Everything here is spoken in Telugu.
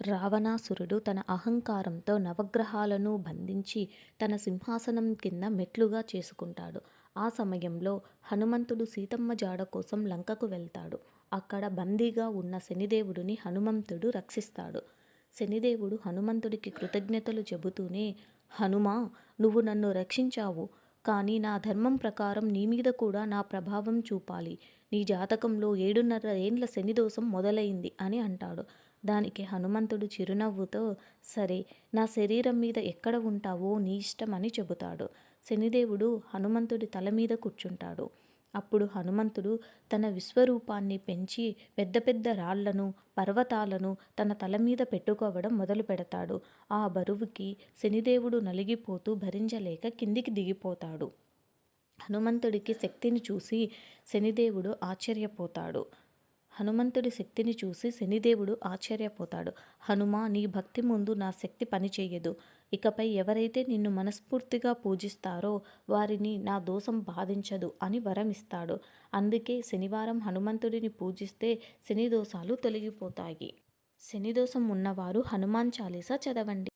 రావణాసురుడు తన అహంకారంతో నవగ్రహాలను బంధించి తన సింహాసనం కింద మెట్లుగా చేసుకుంటాడు. ఆ సమయంలో హనుమంతుడు సీతమ్మ జాడ కోసం లంకకు వెళ్తాడు. అక్కడ బందీగా ఉన్న శనిదేవుడిని హనుమంతుడు రక్షిస్తాడు. శనిదేవుడు హనుమంతుడికి కృతజ్ఞతలు చెబుతూనే హనుమా! నువ్వు నన్ను రక్షించావు. కానీ నా ధర్మం ప్రకారం నీ మీద కూడా నా ప్రభావం చూపాలి. నీ జాతకంలో ఏడున్నర ఏండ్ల శనిదోషం మొదలైంది అని అంటాడు. దానికి హనుమంతుడు చిరునవ్వుతో సరే నా శరీరం మీద ఎక్కడ ఉంటావో నీ ఇష్టం అని చెబుతాడు. శనిదేవుడు హనుమంతుడి తల మీద కూర్చుంటాడు. అప్పుడు హనుమంతుడు తన విశ్వరూపాన్ని పెంచి పెద్ద పెద్ద రాళ్ళను, పర్వతాలను తన తల మీద పెట్టుకోవడం మొదలు పెడతాడు ఆ బరువుకి శనిదేవుడు నలిగిపోతూ భరించలేక కిందికి దిగిపోతాడు. హనుమంతుడికి శక్తిని చూసి శనిదేవుడు ఆశ్చర్యపోతాడు. హనుమంతుడి శక్తిని చూసి శనిదేవుడు ఆశ్చర్యపోతాడు. హనుమా! నీ భక్తి ముందు నా శక్తి పనిచేయదు ఇకపై ఎవరైతే నిన్ను మనస్ఫూర్తిగా పూజిస్తారో వారిని నా దోషం బాధించదు అని వరం ఇస్తాడు. అందుకే శనివారం హనుమంతుడిని పూజిస్తే శని దోషాలు తొలగిపోతాయి. శనిదోషం ఉన్నవారు హనుమాన్ చాలీసా చదవండి.